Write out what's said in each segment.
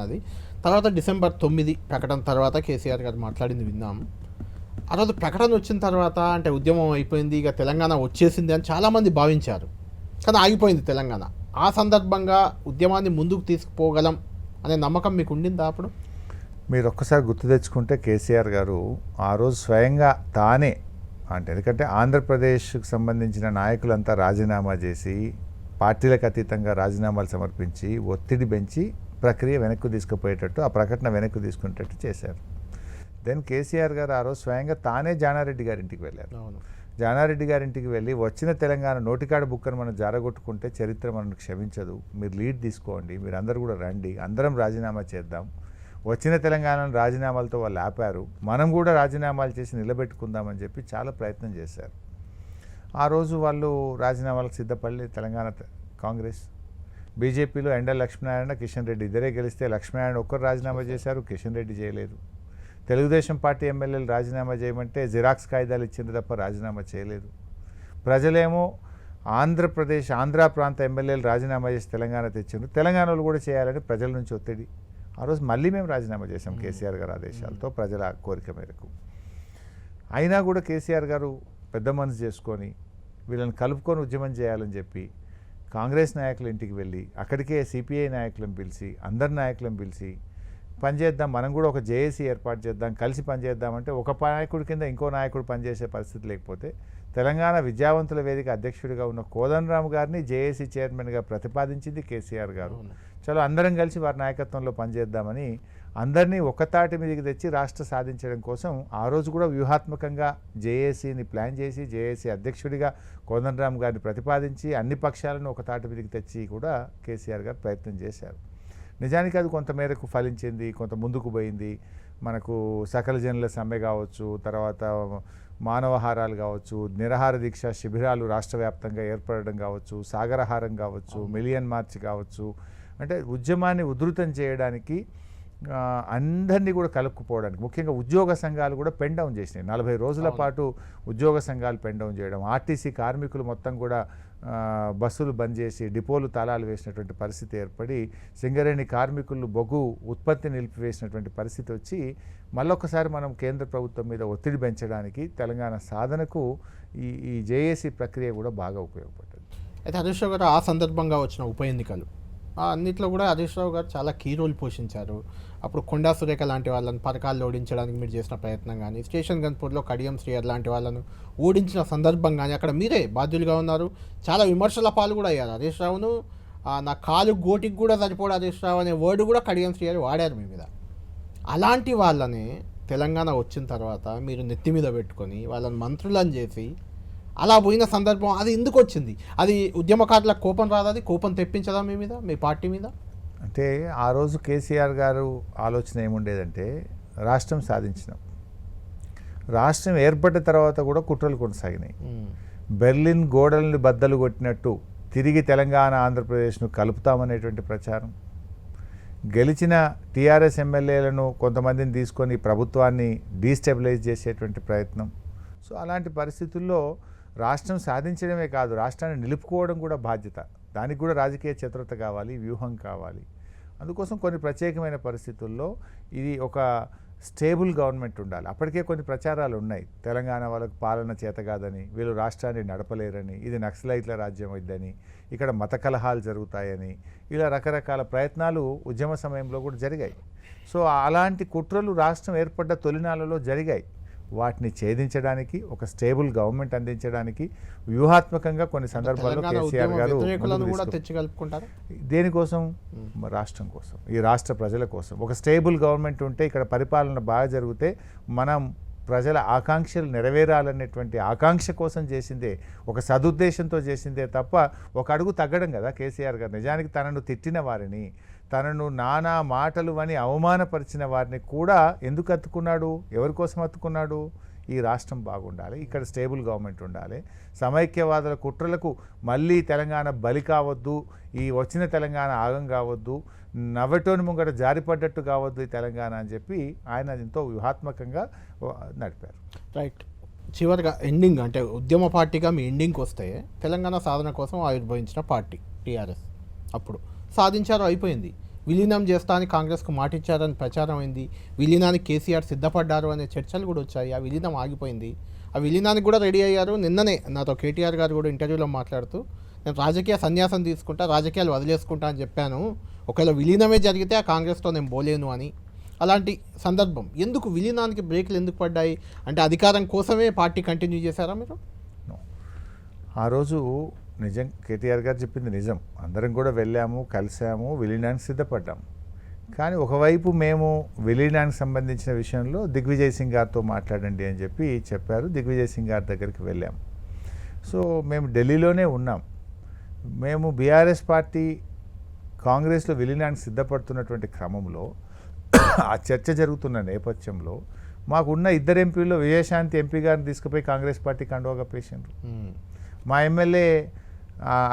అన్నది. తర్వాత డిసెంబర్ తొమ్మిది ప్రకటన తర్వాత కేసీఆర్ గారు మాట్లాడింది విన్నాం. ఆ రోజు ప్రకటన వచ్చిన తర్వాత అంటే ఉద్యమం అయిపోయింది ఇక తెలంగాణ వచ్చేసింది అని చాలామంది భావించారు. కానీ ఆగిపోయింది తెలంగాణ. ఆ సందర్భంగా ఉద్యమాన్ని ముందుకు తీసుకుపోగలం అనే నమ్మకం మీకు ఉండిందా అప్పుడు? మీరు ఒక్కసారి గుర్తు తెచ్చుకుంటే కేసీఆర్ గారు ఆ రోజు స్వయంగా తానే అంటే ఎందుకంటే ఆంధ్రప్రదేశ్కు సంబంధించిన నాయకులంతా రాజీనామా చేసి పార్టీలకు అతీతంగా రాజీనామాలు సమర్పించి ఒత్తిడి పెంచి ప్రక్రియ వెనక్కి తీసుకుపోయేటట్టు ఆ ప్రకటన వెనక్కి తీసుకునేటట్టు చేశారు. దెన్ కేసీఆర్ గారు ఆ రోజు స్వయంగా తానే జానారెడ్డి గారింటికి వెళ్ళారు. జానారెడ్డి గారింటికి వెళ్ళి వచ్చిన తెలంగాణ నోటికాడ బుక్కను మనం జారగొట్టుకుంటే చరిత్ర మనకు క్షమించదు. మీరు లీడ్ తీసుకోండి మీరు అందరూ కూడా రండి అందరం రాజీనామా చేద్దాం. వచ్చిన తెలంగాణను రాజీనామాలతో వాళ్ళు ఆపారు. మనం కూడా రాజీనామాలు చేసి నిలబెట్టుకుందామని చెప్పి చాలా ప్రయత్నం చేశారు. ఆ రోజు వాళ్ళు రాజీనామాలకు సిద్ధపడి తెలంగాణ కాంగ్రెస్. బీజేపీలో ఎండ లక్ష్మీనారాయణ కిషన్ రెడ్డి ఇద్దరే గెలిస్తే లక్ష్మీనారాయణ ఒక్కరు రాజీనామా చేశారు కిషన్ రెడ్డి చేయలేదు. తెలుగుదేశం పార్టీ ఎమ్మెల్యేలు రాజీనామా చేయమంటే జిరాక్స్ కాగితాలు ఇచ్చింది తప్ప రాజీనామా చేయలేదు. ప్రజలేమో ఆంధ్రప్రదేశ్ ఆంధ్ర ప్రాంత ఎమ్మెల్యేలు రాజీనామా చేసి తెలంగాణ తెచ్చిండ్రు. తెలంగాణలో కూడా చేయాలని ప్రజల నుంచి ఒత్తిడి. ఆ రోజు మళ్ళీ మేము రాజీనామా చేశాం కేసీఆర్ గారి ఆదేశాలతో ప్రజల కోరిక మేరకు. అయినా కూడా కేసీఆర్ గారు పెద్ద మనసు చేసుకొని వీళ్ళని కలుపుకొని ఉద్యమం చేయాలని చెప్పి కాంగ్రెస్ నాయకుల ఇంటికి వెళ్ళి అక్కడికే సిపిఐ నాయకులను పిలిచి అందరి నాయకులను పిలిచి పనిచేద్దాం మనం కూడా ఒక జేఏసీ ఏర్పాటు చేద్దాం కలిసి పనిచేద్దామంటే ఒక నాయకుడి కింద ఇంకో నాయకుడు పనిచేసే పరిస్థితి లేకపోతే తెలంగాణ విద్యావంతుల వేదిక అధ్యక్షుడిగా ఉన్న కోదండరామ్ గారిని జేఏసీ చైర్మన్గా ప్రతిపాదించింది కేసీఆర్ గారు. చలో అందరం కలిసి వారి నాయకత్వంలో పనిచేద్దామని అందరినీ ఒక్కతాటి మీదకి తెచ్చి రాష్ట్ర సాధించడం కోసం ఆ రోజు కూడా వ్యూహాత్మకంగా జేఏసీని ప్లాన్ చేసి జేఏసీ అధ్యక్షుడిగా కోదండరామ్ గారిని ప్రతిపాదించి అన్ని పక్షాలను ఒక తాటి మీదకి తెచ్చి కూడా కేసీఆర్ గారు ప్రయత్నం చేశారు. నిజానికి అది కొంత మేరకు ఫలించింది కొంత ముందుకు పోయింది. మనకు సకల జనుల సమ్మె కావచ్చు తర్వాత మానవహారాలు కావచ్చు నిరహార దీక్ష శిబిరాలు రాష్ట్ర వ్యాప్తంగా ఏర్పడడం కావచ్చు సాగరహారం కావచ్చు మిలియన్ మార్చ్ కావచ్చు. అంటే ఉద్యమాన్ని ఉధృతం చేయడానికి అందరినీ కూడా కలుపుకుపోవడానికి. ముఖ్యంగా ఉద్యోగ సంఘాలు కూడా పెన్ డౌన్ చేసినాయి. నలభై రోజుల. పాటు ఉద్యోగ సంఘాలు పెన్ డౌన్ చేయడం ఆర్టీసీ కార్మికులు మొత్తం కూడా బస్సులు బంద్ చేసి డిపోలు తాళాలు వేసినటువంటి పరిస్థితి ఏర్పడి సింగరేణి కార్మికులు బొగ్గు ఉత్పత్తి నిలిపివేసినటువంటి పరిస్థితి వచ్చి మళ్ళొకసారి మనం కేంద్ర ప్రభుత్వం మీద ఒత్తిడి పెంచడానికి తెలంగాణ సాధనకు ఈ ఈ జేఏసీ ప్రక్రియ కూడా బాగా ఉపయోగపడ్డది. అయితే హరీష్ గారు ఆ సందర్భంగా వచ్చిన ఉప ఎన్నికలు అన్నిట్లో కూడా హరీష్ రావు గారు చాలా కీ రోల్ పోషించారు. అప్పుడు కొండా సురేఖ లాంటి వాళ్ళని పథకాల్లో ఓడించడానికి మీరు చేసిన ప్రయత్నం కానీ స్టేషన్ గన్పూర్లో కడియం శ్రీయర్ లాంటి వాళ్ళను ఓడించిన సందర్భం కానీ అక్కడ మీరే బాధ్యులుగా ఉన్నారు. చాలా విమర్శల పాలు కూడా అయ్యారు హరీష్ రావును. నా కాలు గోటికి కూడా సరిపోడు హరీష్ రావు అనే వర్డ్ కూడా కడియం శ్రీయర్ వాడారు మీ మీద. అలాంటి వాళ్ళని తెలంగాణ వచ్చిన తర్వాత మీరు నెత్తి మీద పెట్టుకొని వాళ్ళని మంత్రులను చేసి అలా పోయిన సందర్భం అది ఎందుకు వచ్చింది? అది ఉద్యమకారుల కోపం రాదది కోపం తెప్పించదా మీ మీద మీ పార్టీ మీద? అంటే ఆ రోజు కేసీఆర్ గారు ఆలోచన ఏముండేదంటే రాష్ట్రం సాధించినాం. రాష్ట్రం ఏర్పడ్డ తర్వాత కూడా కుట్రలు కొనసాగినాయి. బెర్లిన్ గోడల్ని బద్దలు కొట్టినట్టు తిరిగి తెలంగాణ ఆంధ్రప్రదేశ్ను కలుపుతామనేటువంటి ప్రచారం. గెలిచిన టీఆర్ఎస్ ఎమ్మెల్యేలను కొంతమందిని తీసుకొని ప్రభుత్వాన్ని డీస్టెబిలైజ్ చేసేటువంటి ప్రయత్నం. సో అలాంటి పరిస్థితుల్లో రాష్ట్రం సాధించడమే కాదు రాష్ట్రాన్ని నిలుపుకోవడం కూడా బాధ్యత. దానికి కూడా రాజకీయ చతురత కావాలి వ్యూహం కావాలి. అందుకోసం కొన్ని ప్రత్యేకమైన పరిస్థితుల్లో ఇది ఒక స్టేబుల్ గవర్నమెంట్ ఉండాలి. అప్పటికే కొన్ని ప్రచారాలు ఉన్నాయి. తెలంగాణ వాళ్ళకు పాలన చేత కాదని వీళ్ళు రాష్ట్రాన్ని నడపలేరని ఇది నక్సలైట్ల రాజ్యం ఇద్దని ఇక్కడ మత కలహాలు జరుగుతాయని ఇలా రకరకాల ప్రయత్నాలు ఉద్యమ సమయంలో కూడా జరిగాయి. సో అలాంటి కుట్రలు రాష్ట్రం ఏర్పడ్డ తొలినాళ్ళలో జరిగాయి. వాటిని ఛేదించడానికి ఒక స్టేబుల్ గవర్నమెంట్ అందించడానికి వ్యూహాత్మకంగా కొన్ని సందర్భాల్లో కేసీఆర్ గారు దేనికోసం? రాష్ట్రం కోసం ఈ రాష్ట్ర ప్రజల కోసం. ఒక స్టేబుల్ గవర్నమెంట్ ఉంటే ఇక్కడ పరిపాలన బాగా జరిగితే మనం ప్రజల ఆకాంక్షలు నెరవేరాలనేటువంటి ఆకాంక్ష కోసం చేసిందే ఒక సదుద్దేశంతో చేసిందే తప్ప ఒక అడుగు తగ్గడం కదా కేసీఆర్ గారు. నిజానికి తనను తిట్టిన వారిని తనను నానా మాటలు అని అవమానపరిచిన వారిని కూడా ఎందుకు అత్తుకున్నాడు? ఎవరి కోసం అత్తుకున్నాడు? ఈ రాష్ట్రం బాగుండాలి ఇక్కడ స్టేబుల్ గవర్నమెంట్ ఉండాలి. సమైక్యవాదుల కుట్రలకు మళ్ళీ తెలంగాణ బలి కావద్దు ఈ వచ్చిన తెలంగాణ ఆగం కావద్దు నవ్వటోని ముంగట జారిపడ్డట్టు కావద్దు ఈ తెలంగాణ అని చెప్పి ఆయన ఎంతో వ్యూహాత్మకంగా నడిపారు. రైట్. చివరిగా ఎండింగ్ అంటే ఉద్యమ పార్టీగా మీ ఎండింగ్కి వస్తే తెలంగాణ సాధన కోసం ఆవిర్భవించిన పార్టీ టీఆర్ఎస్ అప్పుడు. సాధించారు అయిపోయింది. విలీనం చేస్తా అని కాంగ్రెస్కు మాటిచ్చారని ప్రచారం అయింది. విలీనానికి కేసీఆర్ సిద్ధపడ్డారు అనే చర్చలు కూడా వచ్చాయి. ఆ విలీనం ఆగిపోయింది. ఆ విలీనానికి కూడా రెడీ అయ్యారు. నిన్ననే నాతో కేటీఆర్ గారు కూడా ఇంటర్వ్యూలో మాట్లాడుతూ నేను రాజకీయ సన్యాసం తీసుకుంటా రాజకీయాలు వదిలేసుకుంటా అని చెప్పాను. ఒకవేళ విలీనమే జరిగితే ఆ కాంగ్రెస్తో నేను బోలేను అని. అలాంటి సందర్భం. ఎందుకు విలీనానికి బ్రేక్లు ఎందుకు పడ్డాయి? అంటే అధికారం కోసమే పార్టీ కంటిన్యూ చేశారా మీరు? ఆ రోజు నిజం కేటీఆర్ గారు చెప్పింది నిజం. అందరం కూడా వెళ్ళాము కలిసాము విలీనానికి సిద్ధపడ్డాము కానీ ఒకవైపు మేము విలీనానికి సంబంధించిన విషయంలో దిగ్విజయ్ సింగ్ గారితో మాట్లాడండి అని చెప్పి చెప్పారు దిగ్విజయ్ సింగ్ గారి దగ్గరికి వెళ్ళాము సో మేము ఢిల్లీలోనే ఉన్నాం. మేము బీఆర్ఎస్ పార్టీ కాంగ్రెస్లో విలీనానికి సిద్ధపడుతున్నటువంటి క్రమంలో ఆ చర్చ జరుగుతున్న నేపథ్యంలో మాకున్న ఇద్దరు ఎంపీల్లో విజయశాంతి ఎంపీ గారిని తీసుకుపోయి కాంగ్రెస్ పార్టీ కండువా కప్పేసిండ్రు మా ఎమ్మెల్యే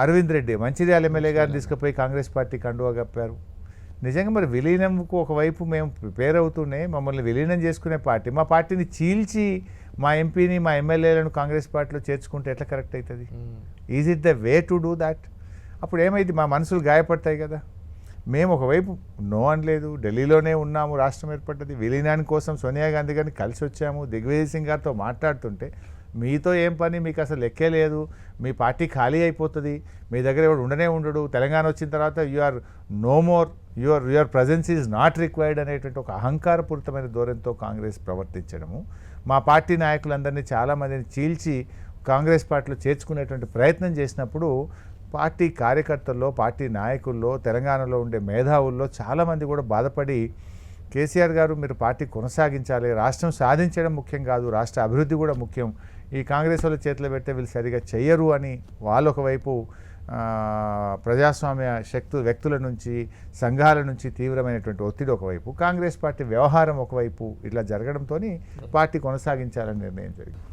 అరవింద్ రెడ్డి మంచిర్యాల ఎమ్మెల్యే గారిని తీసుకుపోయి కాంగ్రెస్ పార్టీ కండువా కప్పారు. నిజంగా మరి విలీనంకు ఒకవైపు మేము ప్రిపేర్ అవుతూనే మమ్మల్ని విలీనం చేసుకునే పార్టీ. మా పార్టీని చీల్చి మా ఎంపీని మా ఎమ్మెల్యేలను కాంగ్రెస్ పార్టీలో చేర్చుకుంటే ఎట్లా కరెక్ట్ అవుతుంది? Is it the way to do that అప్పుడు ఏమైంది? మా మనసులు గాయపడతాయి కదా. మేము ఒకవైపు నో అనలేదు ఢిల్లీలోనే ఉన్నాము రాష్ట్రం ఏర్పడ్డది. విలీనాని కోసం సోనియా గాంధీ గారిని కలిసి వచ్చాము దిగ్విజయ్ సింగ్ గారితో మాట్లాడుతుంటే మీతో ఏం పని? మీకు అసలు లెక్కే లేదు. మీ పార్టీ ఖాళీ అయిపోతుంది. మీ దగ్గర ఎవడు ఉండనే ఉండడు. తెలంగాణ వచ్చిన తర్వాత you are no more your your presence is not required అనేటువంటి ఒక అహంకారపూరితమైన ధోరణితో కాంగ్రెస్ ప్రవర్తించడము. మా పార్టీ నాయకులందరినీ చాలామందిని చీల్చి కాంగ్రెస్ పార్టీలో చేర్చుకునేటువంటి ప్రయత్నం చేసినప్పుడు పార్టీ కార్యకర్తల్లో పార్టీ నాయకుల్లో తెలంగాణలో ఉండే మేధావుల్లో చాలామంది కూడా బాధపడి కేసీఆర్ గారు మీరు పార్టీ కొనసాగించాలి రాష్ట్రం సాధించడం ముఖ్యం కాదు రాష్ట్ర అభివృద్ధి కూడా ముఖ్యం ఈ కాంగ్రెస్ వాళ్ళ చేతిలో పెడితే వీళ్ళు సరిగా చెయ్యరు అని వాళ్ళు ఒకవైపు ప్రజాస్వామ్య శక్తు వ్యక్తుల నుంచి సంఘాల నుంచి తీవ్రమైనటువంటి ఒత్తిడి ఒకవైపు కాంగ్రెస్ పార్టీ వ్యవహారం ఒకవైపు ఇట్లా జరగడంతో పార్టీ కొనసాగించాలని నిర్ణయం జరిగింది.